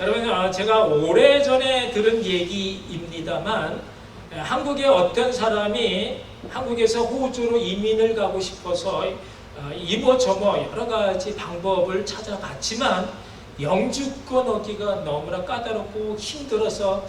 여러분, 아, 제가 오래전에 들은 얘기입니다만, 에, 한국의 어떤 사람이 한국에서 호주로 이민을 가고 싶어서 아, 이모저모 여러 가지 방법을 찾아봤지만, 영주권 얻기가 너무나 까다롭고 힘들어서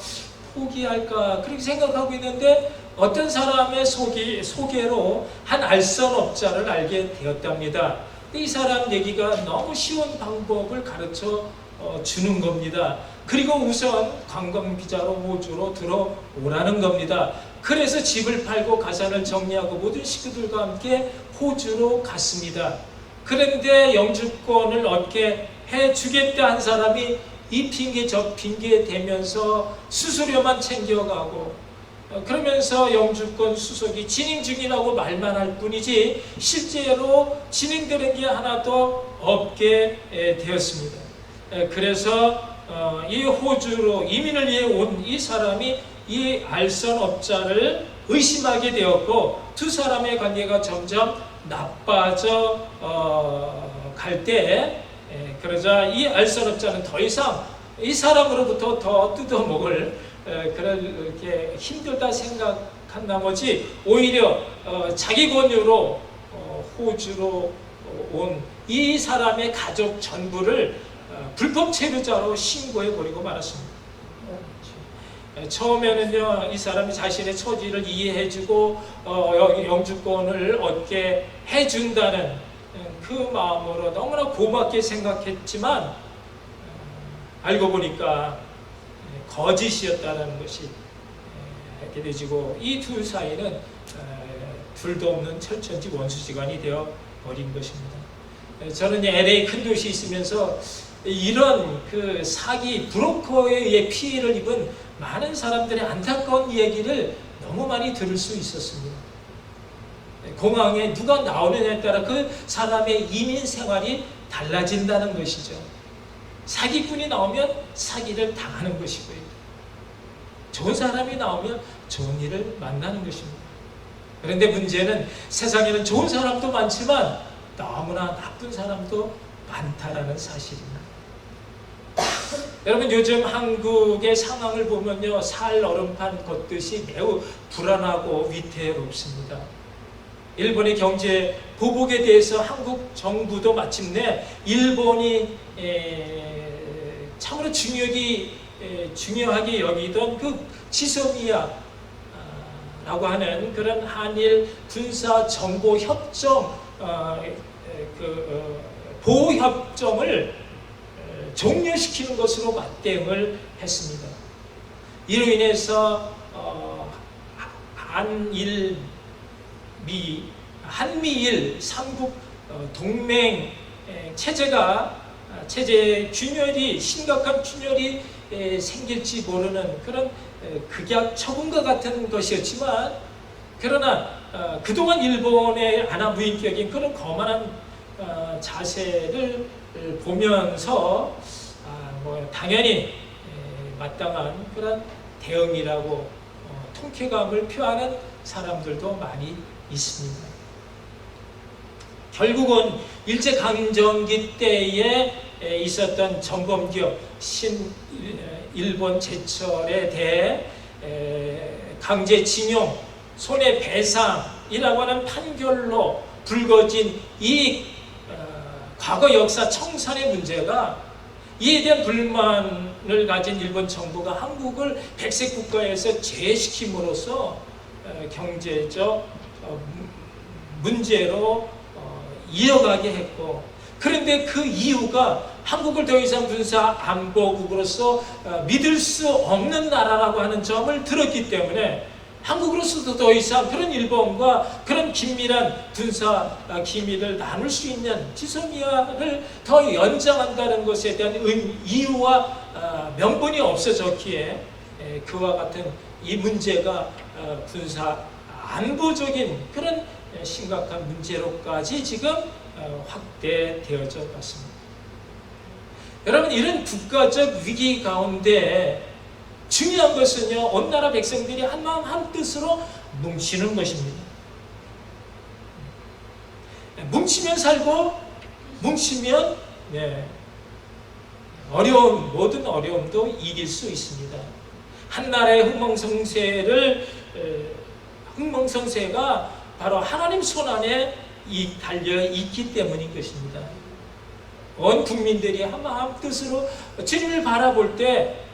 포기할까 그렇게 생각하고 있는데 어떤 사람의 소개, 소개로 한 알선업자를 알게 되었답니다. 이 사람 얘기가 너무 쉬운 방법을 가르쳐 어, 주는 겁니다. 그리고 우선 관광 비자로 호주로 들어오라는 겁니다. 그래서 집을 팔고 가산을 정리하고 모든 식구들과 함께 호주로 갔습니다. 그런데 영주권을 얻게 해주겠다 한 사람이 이 핑계 저 핑계 대면서 수수료만 챙겨가고 어, 그러면서 영주권 수속이 진행 중이라고 말만 할 뿐이지 실제로 진행되는 게 하나도 없게 에, 되었습니다. 에, 그래서 어, 이 호주로 이민을 위해 온 이 사람이 이 알선업자를 의심하게 되었고 두 사람의 관계가 점점 나빠져 어, 갈때 에, 그러자 이 알선업자는 더 이상 이 사람으로부터 더 뜯어먹을 에, 그렇게 힘들다 생각한 나머지 오히려 어, 자기 권유로 어, 호주로 온 이 사람의 가족 전부를 어, 불법 체류자로 신고해 버리고 말았습니다. 에, 처음에는요 이 사람이 자신의 처지를 이해해주고 어, 영- 영주권을 얻게 해준다는 에, 그 마음으로 너무나 고맙게 생각했지만 어, 알고 보니까 에, 거짓이었다는 것이 에, 알게 되지고 이 둘 사이는 에, 둘도 없는 철천지 원수지간이 되어 버린 것입니다. 에, 저는 LA 큰 도시 에 있으면서 이런 그 사기 브로커에 의해 피해를 입은 많은 사람들의 안타까운 이야기를 너무 많이 들을 수 있었습니다. 공항에 누가 나오느냐에 따라 그 사람의 이민 생활이 달라진다는 것이죠. 사기꾼이 나오면 사기를 당하는 것이고요. 좋은 사람이 나오면 좋은 일을 만나는 것입니다. 그런데 문제는 세상에는 좋은 사람도 많지만 너무나 나쁜 사람도 많다라는 사실입니다. 여러분 요즘 한국의 상황을 보면요 살 얼음판 걷듯이 매우 불안하고 위태롭습니다. 일본의 경제 보복에 대해서 한국 정부도 마침내 일본이 에, 참으로 중요하게 에, 중요하게 여기던 그 지소미아라고 하는 그런 한일 군사 정보 협정 어, 에, 그 어, 보호 협정을 에, 종료시키는 것으로 맞대응을 했습니다. 이로 인해서 어, 한일 미 한미일 삼국 어, 동맹 에, 체제가 아, 체제 균열이 심각한 균열이 에, 생길지 모르는 그런 에, 극약 처분과 같은 것이었지만 그러나 어, 그동안 일본의 안하무인격인 그런 거만한 어, 자세를 에, 보면서 아, 뭐 당연히 에, 마땅한 그런 대응이라고 어, 통쾌감을 표하는 사람들도 많이 있습니다. 결국은 일제 강점기 때에 있었던 정범기업 신 일본 제철에 대해 강제징용 손해배상이라고 하는 판결로 불거진 이 어, 과거 역사 청산의 문제가 이에 대한 불만을 가진 일본 정부가 한국을 백색 국가에서 제외시킴으로써 어, 경제적 어, 문제로 어, 이어가게 했고 그런데 그 이유가 한국을 더 이상 군사 안보국으로서 어, 믿을 수 없는 나라라고 하는 점을 들었기 때문에 한국으로서도 더 이상 그런 일본과 그런 긴밀한 군사 어, 기밀을 나눌 수 있는 지소미아를 더 연장한다는 것에 대한 의- 이유와 어, 명분이 없어졌기에 에, 그와 같은 이 문제가 어, 군사 안보적인 그런 에, 심각한 문제로까지 지금 어, 확대되어져 갔습니다. 여러분 이런 국가적 위기 가운데 중요한 것은요 온 나라 백성들이 한 마음 한 뜻으로 뭉치는 것입니다. 뭉치면 살고 뭉치면 네, 어려움, 모든 어려움도 이길 수 있습니다. 한 나라의 흥망성쇠를 에, 흥망성쇠가 바로 하나님 손 안에 이 달려 있기 때문인 것입니다. 온 국민들이 한 마음 뜻으로 주님을 바라볼 때 에,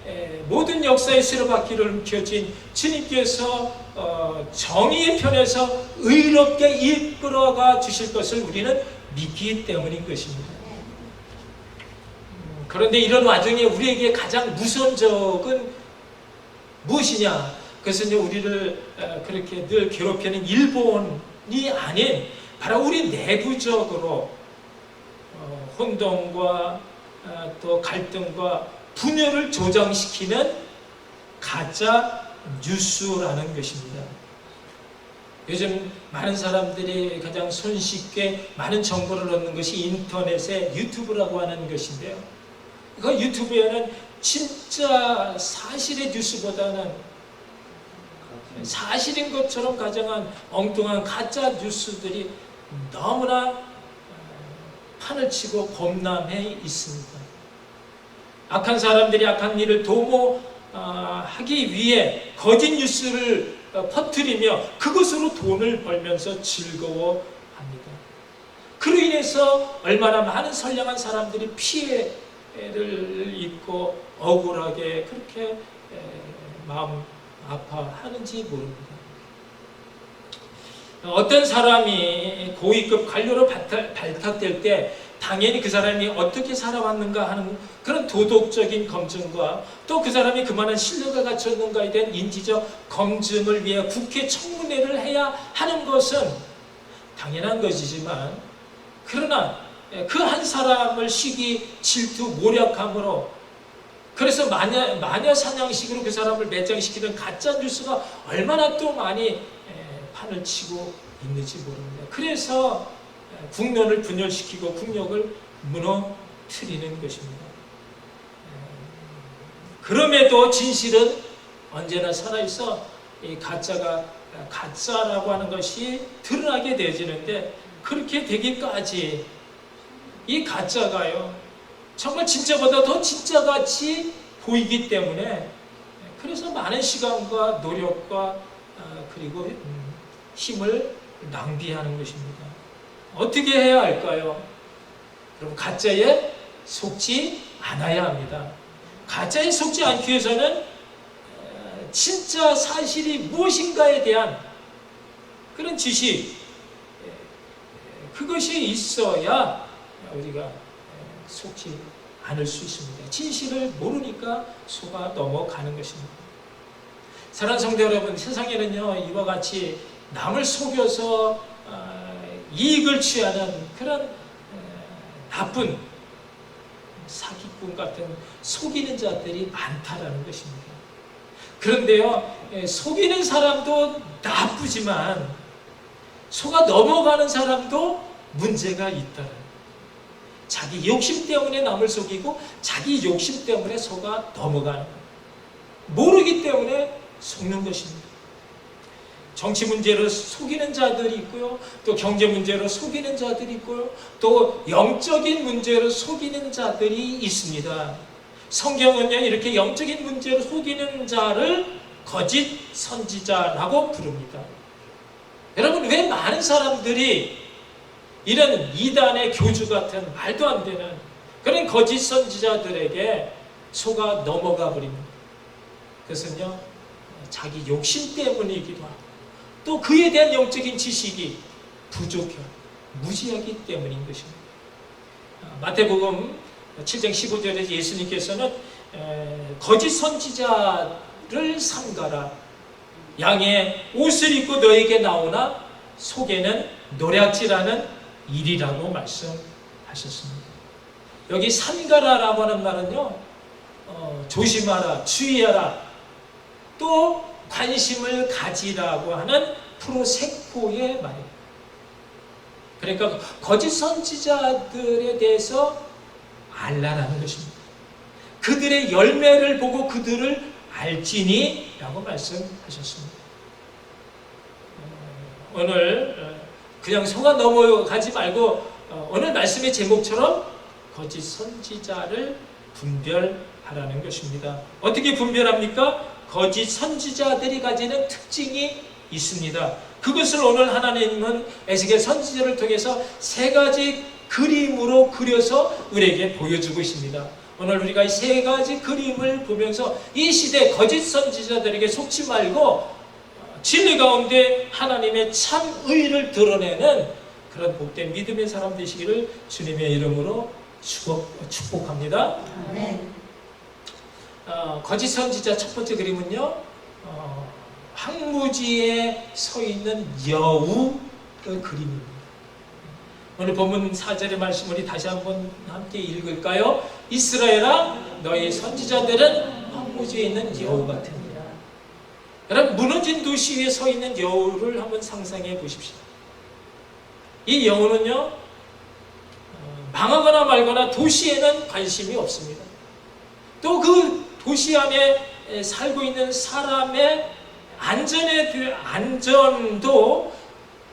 모든 역사의 스르바퀴를 켜진 주님께서 어, 정의의 편에서 의롭게 이끌어가 주실 것을 우리는 믿기 때문인 것입니다. 음, 그런데 이런 와중에 우리에게 가장 무서운 적은 무엇이냐? 그것은 우리를 어, 그렇게 늘 괴롭히는 일본이 아닌 바로 우리 내부적으로 어, 혼동과 어, 또 갈등과 분열을 조장시키는 가짜 뉴스라는 것입니다. 요즘 많은 사람들이 가장 손쉽게 많은 정보를 얻는 것이 인터넷의 유튜브라고 하는 것인데요. 그 유튜브에는 진짜 사실의 뉴스보다는 사실인 것처럼 가정한 엉뚱한 가짜 뉴스들이 너무나 어, 판을 치고 범람해 있습니다. 악한 사람들이 악한 일을 도모하기 위해 거짓 뉴스를 어, 퍼뜨리며 그것으로 돈을 벌면서 즐거워합니다. 그로 인해서 얼마나 많은 선량한 사람들이 피해를 입고 억울하게 그렇게 마음 아파하는지 모릅니다. 어떤 사람이 고위급 관료로 발탁될 때 당연히 그 사람이 어떻게 살아왔는가 하는 그런 도덕적인 검증과 또 그 사람이 그만한 실력을 갖췄는가에 대한 인지적 검증을 위해 국회 청문회를 해야 하는 것은 당연한 것이지만 그러나 그 한 사람을 시기 질투 모략함으로 그래서 마녀, 마녀 사냥식으로 그 사람을 매장시키는 가짜 뉴스가 얼마나 또 많이 판을 치고 있는지 모릅니다. 그래서 국면을 분열시키고 국력을 무너뜨리는 것입니다. 그럼에도 진실은 언제나 살아있어 이 가짜가 가짜라고 하는 것이 드러나게 되지는데 그렇게 되기까지 이 가짜가요 정말 진짜보다 더 진짜같이 보이기 때문에 그래서 많은 시간과 노력과 그리고 힘을 낭비하는 것입니다. 어떻게 해야 할까요? 여러분 가짜에 속지 않아야 합니다. 가짜에 속지 않기 위해서는 진짜 사실이 무엇인가에 대한 그런 지식 그것이 있어야 우리가 속지 않을 수 있습니다. 진실을 모르니까 속아 넘어가는 것입니다. 사랑하는 성도 여러분, 세상에는요 이와 같이 남을 속여서 이익을 취하는 그런 나쁜 사기꾼 같은 속이는 자들이 많다라는 것입니다. 그런데요, 속이는 사람도 나쁘지만 속아 넘어가는 사람도 문제가 있다는 자기 욕심 때문에 남을 속이고 자기 욕심 때문에 속아 넘어가는 모르기 때문에 속는 것입니다. 정치 문제로 속이는 자들이 있고요. 또 경제 문제로 속이는 자들이 있고요. 또 영적인 문제로 속이는 자들이 있습니다. 성경은요, 이렇게 영적인 문제로 속이는 자를 거짓 선지자라고 부릅니다. 여러분, 왜 많은 사람들이 이런 이단의 교주 같은 말도 안 되는 그런 거짓 선지자들에게 속아 넘어가 버립니다. 그것은요, 자기 욕심 때문이기도 하고, 또 그에 대한 영적인 지식이 부족해 무지하기 때문인 것입니다. 아, 마태복음 7장 15절에 예수님께서는 거짓 선지자를 삼가라. 양의 옷을 입고 너에게 나오나 속에는 노략질하는 일이라고 말씀하셨습니다. 여기 삼가라라고 하는 말은요, 어, 조심하라, 주의하라, 또 관심을 가지라고 하는 프로세코의 말입니다. 그러니까 거짓 선지자들에 대해서 알라라는 것입니다. 그들의 열매를 보고 그들을 알지니 라고 말씀하셨습니다. 어, 오늘 어, 그냥 속아 넘어가지 말고 어, 오늘 말씀의 제목처럼 거짓 선지자를 분별하라는 것입니다. 어떻게 분별합니까? 거짓 선지자들이 가지는 특징이 있습니다. 그것을 오늘 하나님은 에스겔 선지자를 통해서 세 가지 그림으로 그려서 우리에게 보여주고 있습니다. 오늘 우리가 이 세 가지 그림을 보면서 이 시대 거짓 선지자들에게 속지 말고 진리 가운데 하나님의 참 의를 드러내는 그런 복된 믿음의 사람 되시기를 주님의 이름으로 축복, 축복합니다. 아멘. 어, 거짓 선지자 첫 번째 그림은요, 어, 황무지에 서 있는 여우의 그림입니다. 오늘 본문 4절의 말씀 우리 다시 한번 함께 읽을까요? 이스라엘아, 너희 선지자들은 황무지에 있는 여우 같으니라. 여러분, 무너진 도시 위에 서 있는 여우를 한번 상상해 보십시오. 이 여우는요, 어, 망하거나 말거나 도시에는 관심이 없습니다. 또 그 도시 안에 에, 살고 있는 사람의 안전에 대- 안전도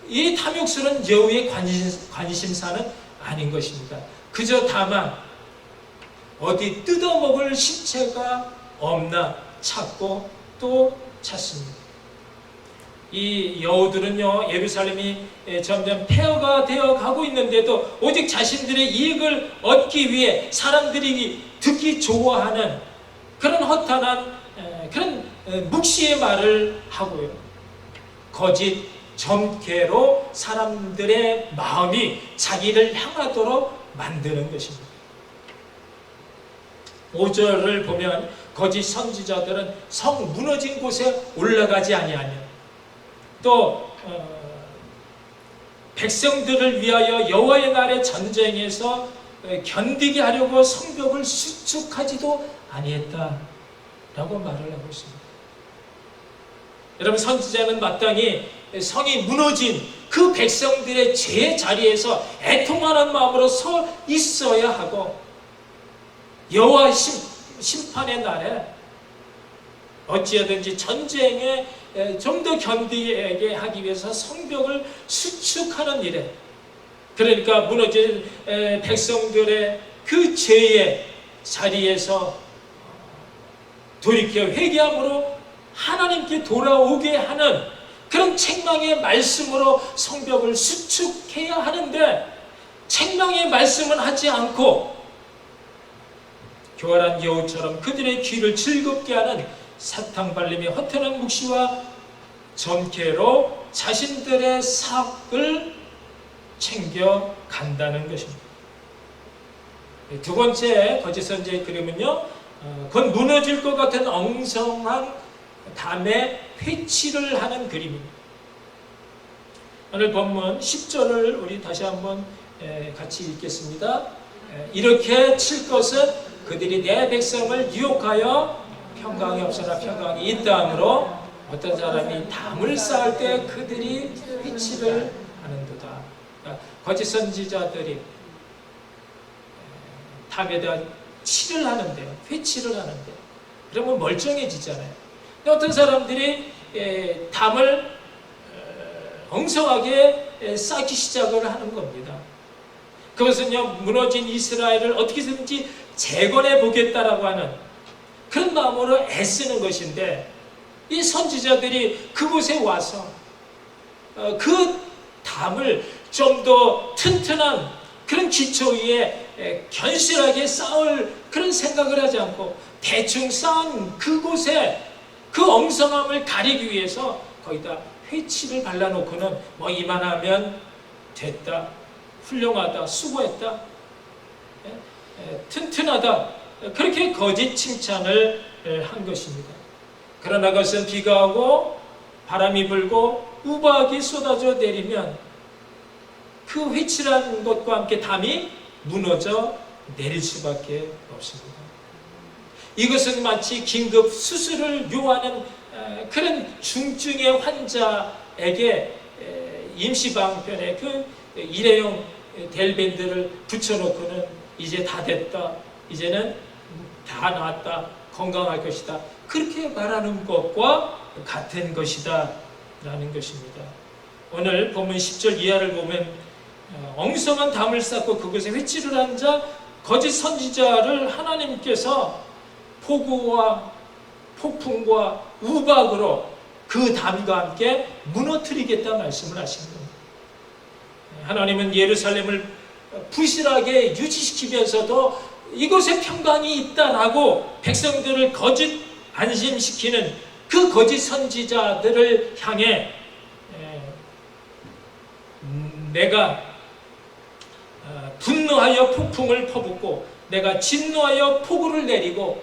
이 탐욕스러운 여우의 관심, 관심사는 아닌 것입니다. 그저 다만 어디 뜯어먹을 신체가 없나 찾고 또 찾습니다. 이 여우들은요 예루살렘이 에, 점점 폐허가 되어 가고 있는데도 오직 자신들의 이익을 얻기 위해 사람들이 듣기 좋아하는 그런 허탄한 에, 그런 에, 묵시의 말을 하고요 거짓 점괘로 사람들의 마음이 자기를 향하도록 만드는 것입니다. 5절을 보면 거짓 선지자들은 성 무너진 곳에 올라가지 아니하며 또 어, 백성들을 위하여 여호와의 날의 전쟁에서 에, 견디게 하려고 성벽을 수축하지도 아니했다 라고 말을 하고 있습니다. 여러분 선지자는 마땅히 성이 무너진 그 백성들의 죄 자리에서 애통하는 마음으로 서 있어야 하고 여호와 심, 심판의 날에 어찌하든지 전쟁에 좀 더 견디게 하기 위해서 성벽을 수축하는 일에 그러니까 무너진 에, 백성들의 그 죄의 자리에서 돌이켜 회개함으로 하나님께 돌아오게 하는 그런 책망의 말씀으로 성벽을 수축해야 하는데 책망의 말씀은 하지 않고 교활한 여우처럼 그들의 귀를 즐겁게 하는 사탕발림의 허탄한 묵시와 점괘로 자신들의 삭을 챙겨 간다는 것입니다. 두 번째 거짓 선지의 그림은요, 어, 곧 무너질 것 같은 엉성한 담에 회치를 하는 그림입니다. 오늘 본문 10절을 우리 다시 한번 에, 같이 읽겠습니다. 에, 이렇게 칠 것은 그들이 내 백성을 유혹하여 평강이 없으나 평강이 있다므로 어떤 사람이 담을 쌓을 때 그들이 회치를 하는도다. 그러니까 거짓 선지자들이 에, 담에 대한 치를 하는데요. 회치를 하는데 그러면 멀쩡해지잖아요. 어떤 사람들이 에, 담을 어, 엉성하게 에, 쌓기 시작을 하는 겁니다. 그것은요 무너진 이스라엘을 어떻게든지 재건해 보겠다라고 하는 그런 마음으로 애쓰는 것인데 이 선지자들이 그곳에 와서 어, 그 담을 좀 더 튼튼한 그런 기초 위에 에, 견실하게 쌓을 그런 생각을 하지 않고 대충 쌓은 그곳에 그 엉성함을 가리기 위해서 거기다 회치를 발라놓고는 뭐 이만하면 됐다, 훌륭하다, 수고했다, 튼튼하다 그렇게 거짓 칭찬을 에, 한 것입니다. 그러나 그것은 비가 오고 바람이 불고 우박이 쏟아져 내리면 그 회칠한 것과 함께 담이 무너져 내릴 수밖에 없습니다. 이것은 마치 긴급 수술을 요하는 에, 그런 중증의 환자에게 에, 임시방편에 그 일회용 델밴드를 붙여놓고는 이제 다 됐다. 이제는 다 나았다. 건강할 것이다. 그렇게 말하는 것과 같은 것이다. 라는 것입니다. 오늘 본문 10절 이하를 보면 어, 엉성한 담을 쌓고 그곳에 회치를 한 자 거짓 선지자를 하나님께서 폭우와 폭풍과 우박으로 그 담과 함께 무너뜨리겠다 말씀을 하신 겁니다. 하나님은 예루살렘을 부실하게 유지시키면서도 이곳에 평강이 있다라고 백성들을 거짓 안심시키는 그 거짓 선지자들을 향해 에, 음, 내가 어, 분노하여 폭풍을 퍼붓고 내가 진노하여 폭우를 내리고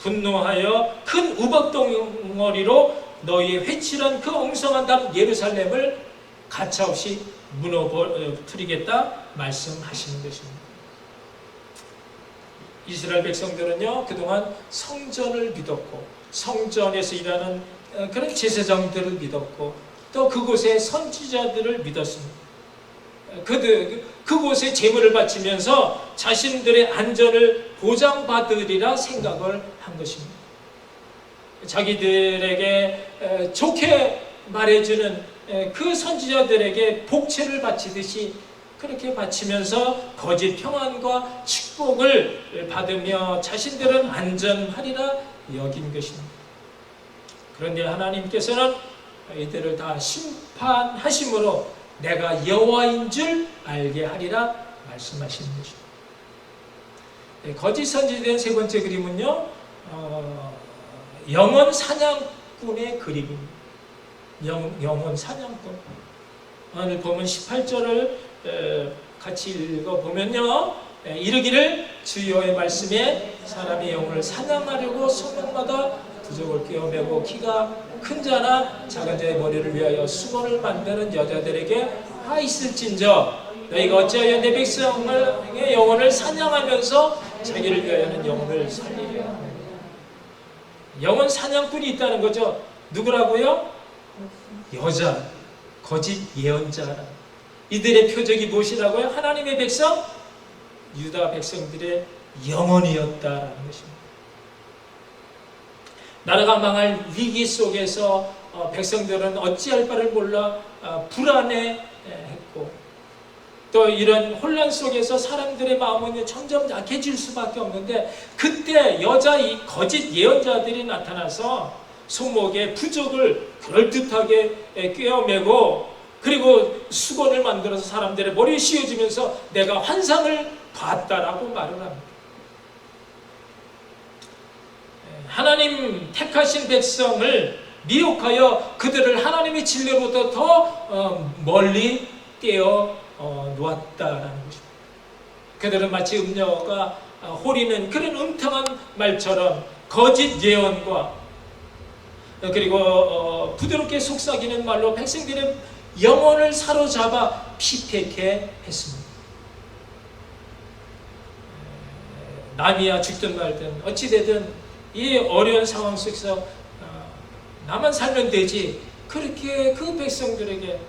분노하여 큰 우박덩어리로 너희의 회칠한 그 엉성한 담 예루살렘을 가차없이 무너뜨리겠다 말씀하시는 것입니다. 이스라엘 백성들은요 그동안 성전을 믿었고 성전에서 일하는 어, 그런 제사장들을 믿었고 또 그곳의 선지자들을 믿었습니다. 어, 그들 그곳에 제물을 바치면서 자신들의 안전을 보장받으리라 생각을 한 것입니다. 자기들에게 에, 좋게 말해주는 에, 그 선지자들에게 복채를 바치듯이 그렇게 바치면서 거짓 평안과 축복을 받으며 자신들은 안전하리라 여긴 것입니다. 그런데 하나님께서는 이들을 다 심판하심으로 내가 여호와인 줄 알게 하리라 말씀하시는 것입니다. 네, 거짓 선지된 세 번째 그림은요, 어, 영원 사냥꾼의 그림입니다. 영, 영원 사냥꾼. 오늘 보면 18절을 같이 읽어보면요. 에, 이르기를 주여의 말씀에 사람의 영혼을 사냥하려고 소명마다 부족을 끼어매고 키가 큰 자나 작은 자의 머리를 위하여 수건을 만드는 여자들에게 하 있을진저 너희가 어찌하여 내 백성의 영혼을 사냥하면서 자기를 위하여는 영혼을 살리려. 영혼 사냥꾼이 있다는 거죠. 누구라고요? 여자, 거짓 예언자라. 이들의 표적이 무엇이라고요? 하나님의 백성, 유다 백성들의 영혼이었다라는 것입니다. 나라가 망할 위기 속에서 어, 백성들은 어찌할 바를 몰라 어, 불안해했고 또 이런 혼란 속에서 사람들의 마음은 점점 약해질 수밖에 없는데 그때 여자 이 거짓 예언자들이 나타나서 손목에 부적을 그럴듯하게 꿰어매고 그리고 수건을 만들어서 사람들의 머리에 씌워주면서 내가 환상을 봤다라고 말을 합니다. 하나님 택하신 백성을 미혹하여 그들을 하나님의 진리로부터 더 어, 멀리 떼어 어, 놓았다라는 것입니다. 그들은 마치 음녀가 어, 호리는 그런 음탕한 말처럼 거짓 예언과 그리고 부드럽게 속삭이는 말로 백성들의 영혼을 사로잡아 피폐케 했습니다. 남이야 죽든 말든 어찌되든 이 어려운 상황 속에서 어, 나만 살면 되지 그렇게 그 백성들에게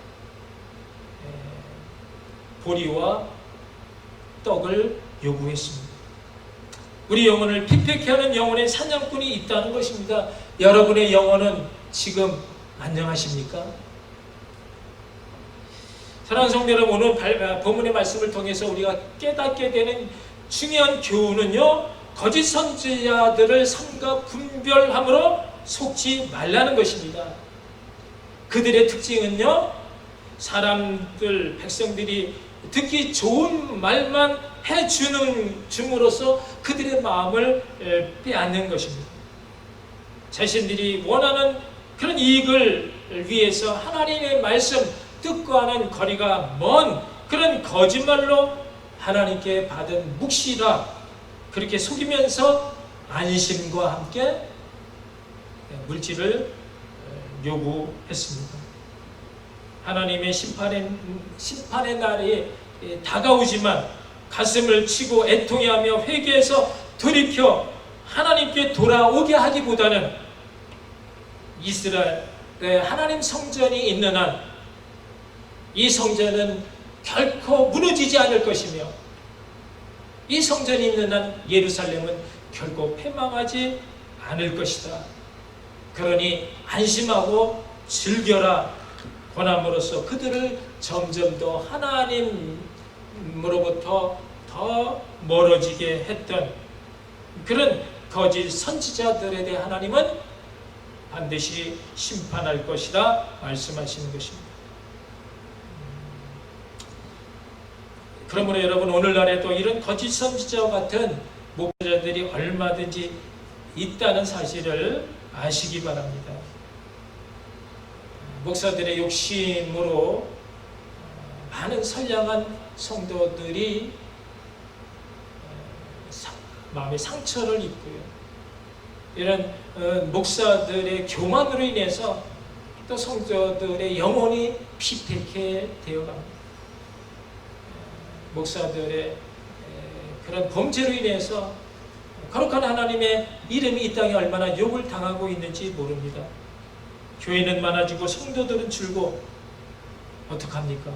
보리와 떡을 요구했습니다. 우리 영혼을 피폐케 하는 영혼의 사냥꾼이 있다는 것입니다. 여러분의 영혼은 지금 안녕하십니까? 사랑하는 성도 여러분, 오늘 본문의 말씀을 통해서 우리가 깨닫게 되는 중요한 교훈은요, 거짓 선지자들을 삼가 분별함으로 속지 말라는 것입니다. 그들의 특징은요, 사람들, 백성들이 듣기 좋은 말만 해주는 줌으로써 그들의 마음을 빼앗는 것입니다. 자신들이 원하는 그런 이익을 위해서 하나님의 말씀 뜻과는 거리가 먼 그런 거짓말로 하나님께 받은 묵시라 그렇게 속이면서 안심과 함께 물질을 요구했습니다. 하나님의 심판의, 심판의 날이 다가오지만 가슴을 치고 애통해하며 회개해서 돌이켜 하나님께 돌아오게 하기보다는 이스라엘의 하나님 성전이 있는 한 이 성전은 결코 무너지지 않을 것이며 이 성전이 있는 한 예루살렘은 결코 패망하지 않을 것이다. 그러니 안심하고 즐겨라 권함으로써 그들을 점점 더 하나님으로부터 더더 멀어지게 했던 그런 거짓 선지자들에 대해 하나님은 반드시 심판할 것이다 말씀하시는 것입니다. 그러므로 여러분 오늘날에도 이런 거짓 선지자와 같은 목자들이 얼마든지 있다는 사실을 아시기 바랍니다. 목사들의 욕심으로 많은 선량한 성도들이 마음의 상처를 입고요. 이런 어, 목사들의 교만으로 인해서 또 성도들의 영혼이 피폐케 되어갑니다. 목사들의 그런 범죄로 인해서 거룩한 하나님의 이름이 이 땅에 얼마나 욕을 당하고 있는지 모릅니다. 교회는 많아지고 성도들은 줄고 어떡합니까?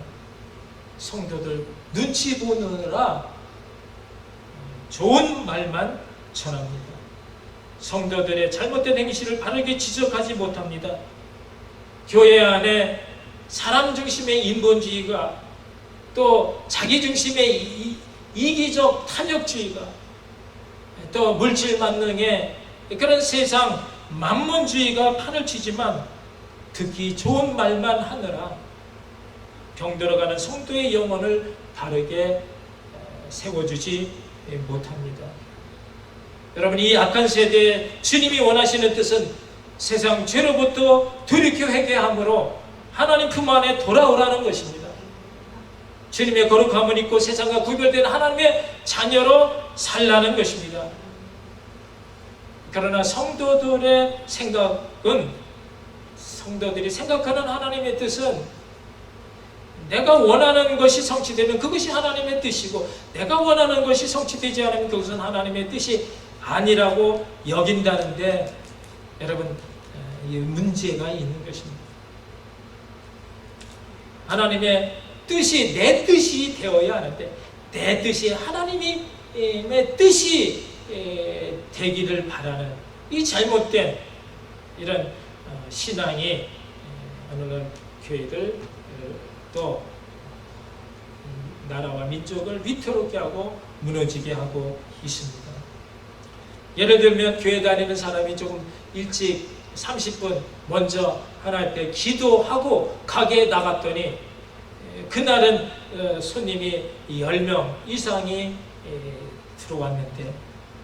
성도들 눈치 보느라 좋은 말만 전합니다. 성도들의 잘못된 행실을 바르게 지적하지 못합니다. 교회 안에 사람 중심의 인본주의가 또 자기 중심의 이, 이기적 탐욕주의가 또 물질 만능의 그런 세상 만문주의가 판을 치지만 듣기 좋은 말만 하느라 병들어가는 성도의 영혼을 바르게 세워주지 못합니다. 여러분 이 악한 세대에 주님이 원하시는 뜻은 세상 죄로부터 돌이켜 회개함으로 하나님 품 안에 돌아오라는 것입니다. 주님의 거룩함을 입고 세상과 구별된 하나님의 자녀로 살라는 것입니다. 그러나 성도들의 생각은 성도들이 생각하는 하나님의 뜻은 내가 원하는 것이 성취되면 그것이 하나님의 뜻이고 내가 원하는 것이 성취되지 않으면 그것은 하나님의 뜻이 아니라고 여긴다는데 여러분 문제가 있는 것입니다. 하나님의 뜻이 내 뜻이 되어야 하는데 내 뜻이 하나님의 뜻이 되기를 바라는 이 잘못된 이런 어, 신앙이 오늘날 교회들 어, 또 음, 나라와 민족을 위태롭게 하고 무너지게 하고 있습니다. 예를 들면 교회 다니는 사람이 조금 일찍 30분 먼저 하나님 앞에 기도하고 가게에 나갔더니 그날은 어, 손님이 10명 이상이 들어왔는데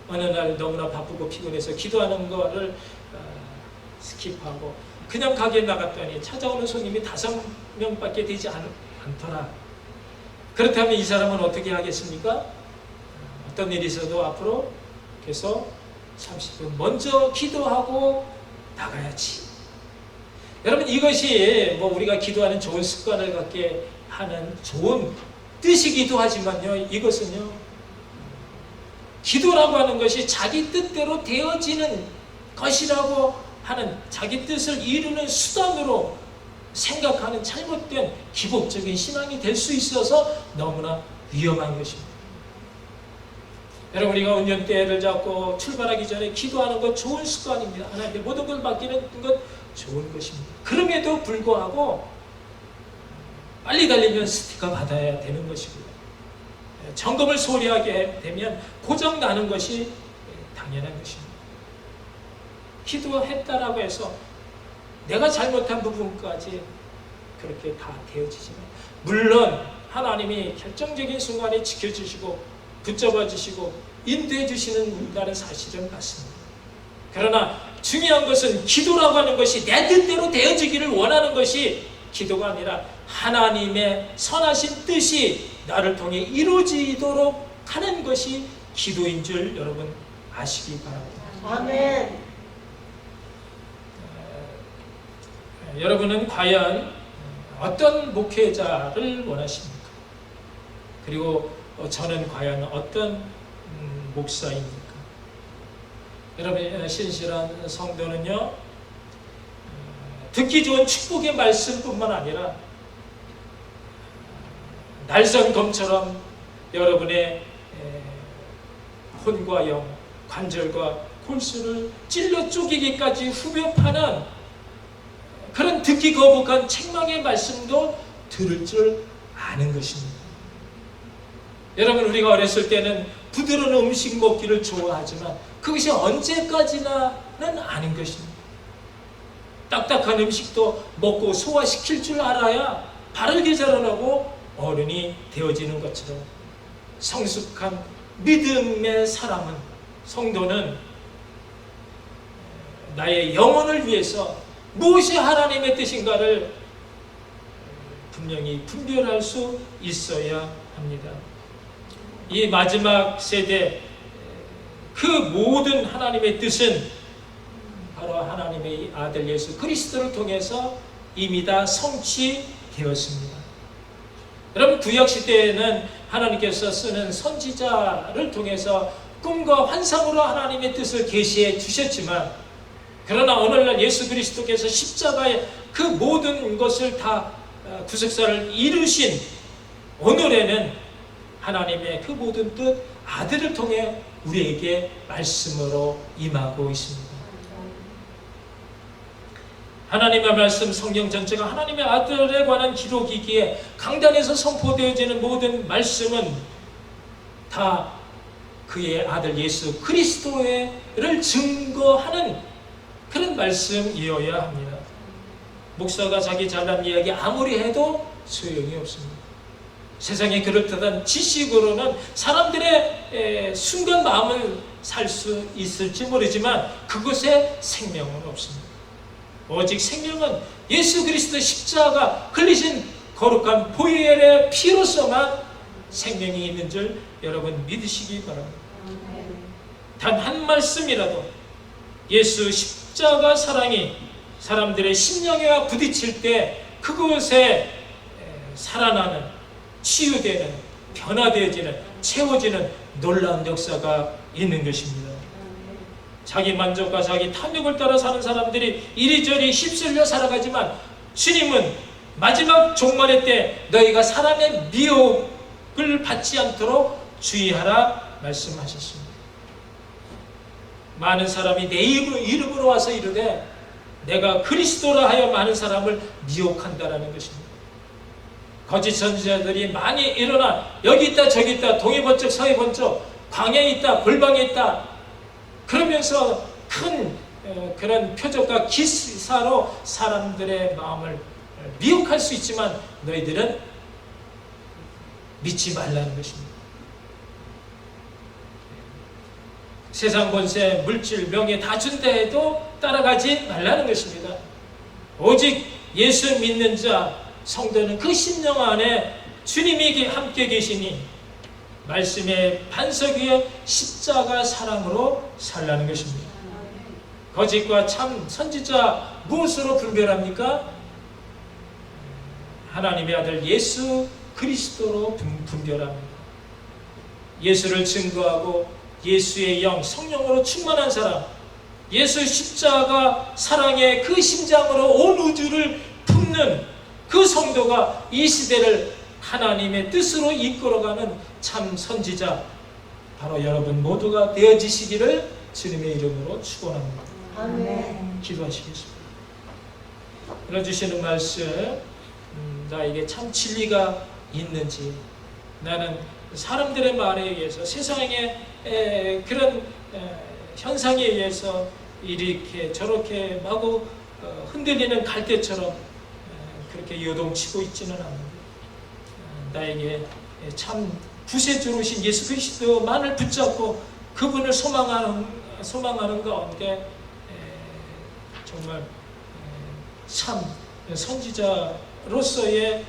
어느 날 너무나 바쁘고 피곤해서 기도하는 거를 어, 스킵하고 그냥 가게에 나갔더니 찾아오는 손님이 다섯 명밖에 되지 않, 않더라. 그렇다면 이 사람은 어떻게 하겠습니까? 어떤 일이 있어도 앞으로 계속 30분 먼저 기도하고 나가야지. 여러분 이것이 뭐 우리가 기도하는 좋은 습관을 갖게 하는 좋은 뜻이기도 하지만요. 이것은요. 기도라고 하는 것이 자기 뜻대로 되어지는 것이라고 하는 자기 뜻을 이루는 수단으로 생각하는 잘못된 기복적인 신앙이 될 수 있어서 너무나 위험한 것입니다. 여러분 우리가 운전대를 잡고 출발하기 전에 기도하는 것 좋은 습관입니다. 하나님께 모든 걸 맡기는 것 좋은 것입니다. 그럼에도 불구하고 빨리 달리면 스티커 받아야 되는 것이고요. 점검을 소홀히 하게 되면 고장 나는 것이 당연한 것입니다. 기도했다라고 해서 내가 잘못한 부분까지 그렇게 다 되어지지만 물론 하나님이 결정적인 순간에 지켜주시고 붙잡아 주시고 인도해 주시는 사실은 맞습니다. 그러나 중요한 것은 기도라고 하는 것이 내 뜻대로 되어지기를 원하는 것이 기도가 아니라 하나님의 선하신 뜻이 나를 통해 이루어지도록 하는 것이 기도인 줄 여러분 아시기 바랍니다. 아멘. 어, 여러분은 과연 어떤 목회자를 원하십니까? 그리고 저는 과연 어떤 음, 목사입니까? 여러분 신실한 성도는요 어, 듣기 좋은 축복의 말씀뿐만 아니라 날선검처럼 여러분의 혼과 영, 관절과 골수를 찔러 쪼개기까지 후벼 파는 그런 듣기 거북한 책망의 말씀도 들을 줄 아는 것입니다. 여러분 우리가 어렸을 때는 부드러운 음식 먹기를 좋아하지만 그것이 언제까지나는 아닌 것입니다. 딱딱한 음식도 먹고 소화시킬 줄 알아야 바르게 자라나고 어른이 되어지는 것처럼 성숙한 믿음의 사람은 성도는 나의 영혼을 위해서 무엇이 하나님의 뜻인가를 분명히 분별할 수 있어야 합니다. 이 마지막 세대 그 모든 하나님의 뜻은 바로 하나님의 아들 예수 그리스도를 통해서 이미 다 성취되었습니다. 여러분 구약 시대에는 하나님께서 쓰는 선지자를 통해서 꿈과 환상으로 하나님의 뜻을 계시해 주셨지만 그러나 오늘날 예수 그리스도께서 십자가의 그 모든 것을 다 어, 구속사를 이루신 오늘에는 하나님의 그 모든 뜻 아들을 통해 우리에게 말씀으로 임하고 있습니다. 하나님의 말씀 성경 전체가 하나님의 아들에 관한 기록이기에 강단에서 선포되어지는 모든 말씀은 다 그의 아들 예수 그리스도를 증거하는 그런 말씀이어야 합니다. 목사가 자기 잘난 이야기 아무리 해도 소용이 없습니다. 세상에 그럴듯한 지식으로는 사람들의 순간 마음을 살 수 있을지 모르지만 그것에 생명은 없습니다. 오직 생명은 예수 그리스도 십자가 흘리신 거룩한 보혈의 피로서만 생명이 있는 줄 여러분 믿으시기 바랍니다. 단 한 말씀이라도 예수 십자가 사랑이 사람들의 심령에와 부딪힐 때 그곳에 살아나는 치유되는 변화되어지는 채워지는 놀라운 역사가 있는 것입니다. 자기 만족과 자기 탐욕을 따라 사는 사람들이 이리저리 휩쓸려 살아가지만 주님은 마지막 종말의 때 너희가 사람의 미혹을 받지 않도록 주의하라 말씀하셨습니다. 많은 사람이 내 이름으로 와서 이르되 내가 그리스도라 하여 많은 사람을 미혹한다라는 것입니다. 거짓 선지자들이 많이 일어나 여기 있다 저기 있다 동해 번쩍 서해 번쩍 광야에 있다 골방에 있다 그러면서 큰 어, 그런 표적과 기사로 사람들의 마음을 미혹할 수 있지만 너희들은 믿지 말라는 것입니다. 세상 권세, 물질, 명예 다 준다 해도 따라가지 말라는 것입니다. 오직 예수 믿는 자, 성도는 그 심령 안에 주님이 함께 계시니 말씀의 반석 위에 십자가 사랑으로 살라는 것입니다. 거짓과 참 선지자 무엇으로 분별합니까? 하나님의 아들 예수 그리스도로 분별합니다. 예수를 증거하고 예수의 영, 성령으로 충만한 사람, 예수 십자가 사랑의 그 심장으로 온 우주를 품는 그 성도가 이 시대를 하나님의 뜻으로 이끌어가는 참 선지자, 바로 여러분 모두가 되어지시기를 주님의 이름으로 축원합니다. 아멘. 기도하시겠습니다. 들어주시는 말씀, 음, 나에게 참 진리가 있는지, 나는 사람들의 말에 의해서 세상의 에, 그런 에, 현상에 의해서 이렇게 저렇게 마구 어, 흔들리는 갈대처럼 에, 그렇게 요동치고 있지는 않는다. 어, 나에게 참 구세주로신 예수 그리스도만을 붙잡고 그분을 소망하는 소망하는 가운데 에, 정말 에, 참 선지자로서의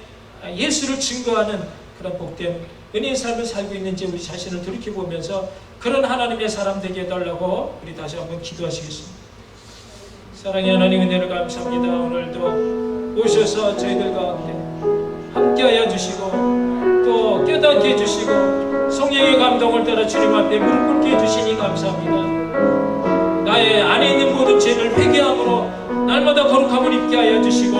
예수를 증거하는 그런 복된 은혜의 삶을 살고 있는지 우리 자신을 돌이켜 보면서 그런 하나님의 사람 되게 해달라고 우리 다시 한번 기도하시겠습니다. 사랑의 하나님 은혜를 감사합니다. 오늘도 오셔서 저희들 가운데 함께하여 주시고 또 깨닫게 해주시고 성령의 감동을 따라 주님 앞에 무릎 꿇게 해주시니 감사합니다. 나의 안에 있는 모든 죄를 회개함으로 날마다 거룩함을 입게 하여 주시고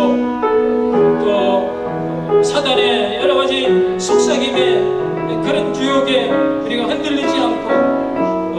또 사단의 여러 가지 속삭임에 그런 유혹에